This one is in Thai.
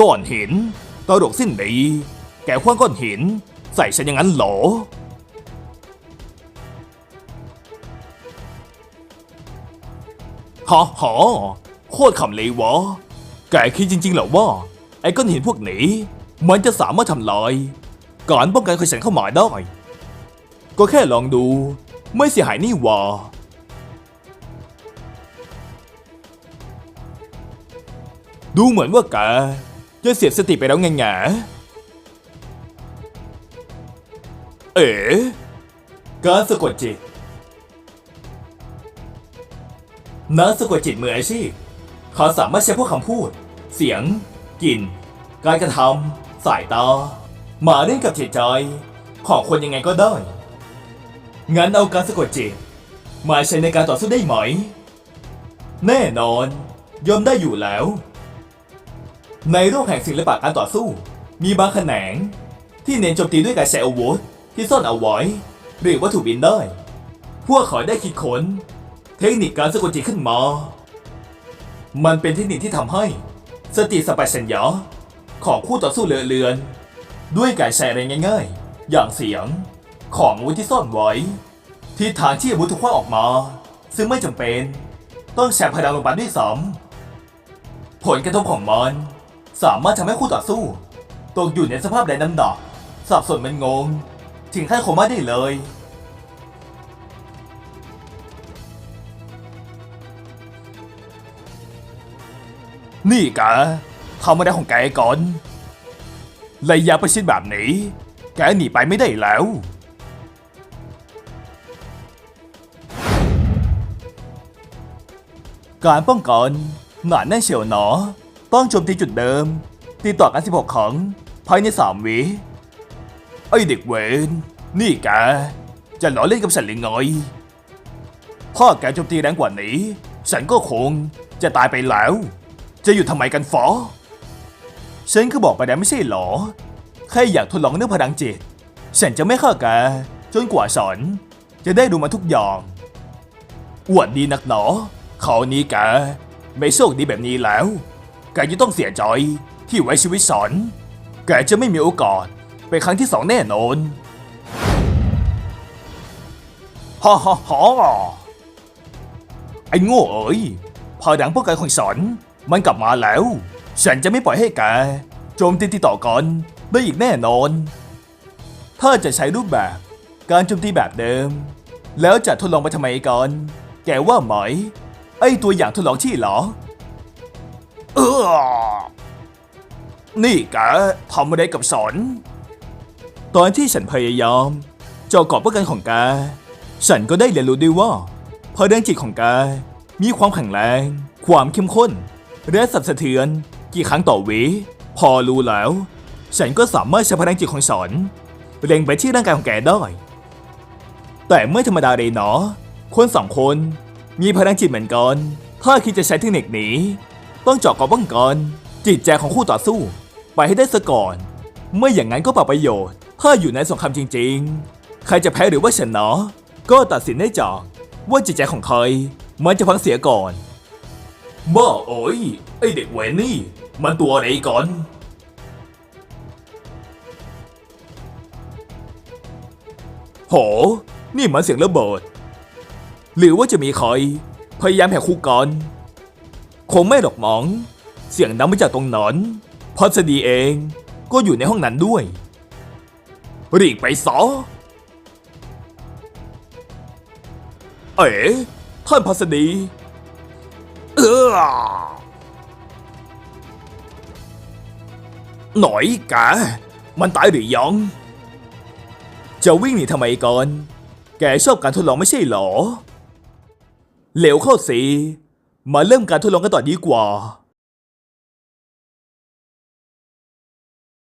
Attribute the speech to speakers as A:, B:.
A: ก้อนหินตลกสิ้นดี แกคว้างก้อนหิน ใส่ฉันอย่างนั้นเหรอฮ่าฮ่าโคตรขำเลยวะ แกคิดจริงๆเหรอว่า ไอ้ก้อนหินพวกนี้ มันจะสามารถทำลายการป้องกันของฉันเข้ามาได้ ก็แค่ลองดู ไม่เสียหายนี่หว่าดูเหมือนว่าแก จะเสียสติไปแล้วไงแงเอ๋การสะกดจิตนักสะกดจิตมืออาชีพเขาสามารถใช้พวกคำพูด เสียง กลิ่น การกระทำสายตามาเล่นกับจิตใจของคนยังไงก็ได้ งั้นเอาการสะกดจิต มาใช้ในการต่อสู้ได้ไหม แน่นอนยอมได้อยู่แล้ว ในโลกแห่งศิลปะการต่อสู้ มีบางแขนง ที่เน้นโจมตีด้วยการใช้อาวุธที่ซ่อนเอาไว้ หรือวัตถุบินได้พวกเขาได้คิดค้น เทคนิคการสะกดจิตขึ้นมา มันเป็นเทคนิคที่ทำให้ สติสัมปชัญญะของคู่ต่อสู้เลอะเลือน ด้วยการใช้อะไรง่ายๆ อย่างเสียงของอาวุธที่ซ่อนไว้ทิศทางที่อาวุธถูกคว้าออกมา ซึ่งไม่จำเป็น ต้องแชร์พลังลงไปด้วยซ้ำผลกระทบของมัน สามารถทำให้คู่ต่อสู้ตกอยู่ในสภาพแรงน้ำหนักสับสนมันงง ถึงขั้นโคม่าได้เลย นี่กทำอะไรของแกก่อนระยะประชิดแบบนี้ แกหนีไปไม่ได้แล้ว การป้องกันหนาแน่นเฉียวหนอ ต้องโจมตีจุดเดิม ตีต่อกัน 16 ครั้งภายใน 3 วิไอเด็กเวนนี่แกจะหล้อเล่นกับฉันหรือไงถ้าแกโจมตีแรงกว่านี้ ฉันก็คงจะตายไปแล้ว จะอยู่ทำไมกันฟอฉันก็บอกไปแล้วไม่ใช่หรอแค่อยากทดลองเรื่องพลังจิต ฉันจะไม่ฆ่าแกจนกว่าฉันจะได้ดูมาทุกอย่างอวดดีนักหนอคราวนี้แกไม่โชคดีแบบนี้แล้ว แกจะต้องเสียใจที่ไว้ชีวิตฉัน แกจะไม่มีโอกาสไปนครั้งที่สองแน่นอนฮ่าฮ่าฮ่าไอ้โง่เอ๋ยพลังป้องกันของฉันมันกลับมาแล้ว ฉันจะไม่ปล่อยให้แกโจมตีติดต่อกันได้อีกแน่นอน ถ้าจะใช้รูปแบบการโจมตีแบบเดิม แล้วจะทดลองไปทำไมก่อนแกว่าไหม ไอ้ตัวอย่างทดลองที่เหรอ เออนี่แกทำอะไรกับสอน ตอนที่ฉันพยายามเจาะกาะป้องกันของแกฉันก็ได้เรียนรู้ด้วยว่าพลังจิตของแกมีความแข็งแรง ความเข้มข้นและสั่นสะเทือนกี่ครั้งต่อวิพอรู้แล้ว ฉันก็สามารถใช้พลังจิตของสอนเล็งไปที่ร่างกายของแกได้ แต่ไม่ธรรมดาเลยเนาะคนสองคนมีพลังจิตเหมือนกัน ถ้าคิดจะใช้เทคนิคนี้ ต้องเจาะเกาะป้องกันจิตใจของคู่ต่อสู้ ไปให้ได้ซะก่อน ไม่อย่างนั้นก็เปล่าประโยชน์ ถ้าอยู่ในสงครามจริง ๆ ใครจะแพ้หรือว่าชนะก็ตัดสินได้จากว่าจิตใจของใครมันจะพังเสียก่อนบ้าโอ้ยไอเด็กเวนนี่ มันตัวอะไรก่อนโห นี่มันเสียงระเบิด หรือว่าจะมีใครพยายามแหกคุกกัน คงไม่หรอกมั้งเสียงดังมาจากตรงนั้นพัสดีเองก็อยู่ในห้องนั้นด้วยรีบไปซอเอ๋ท่านพัสดี เออหน่อยกะมันตายหรือยัง จะวิ่งหนีทำไมก่อน แกชอบการทดลองไม่ใช่หรอ เหลวเข้าสิ มาเริ่มการทดลองกันต่อดีกว่า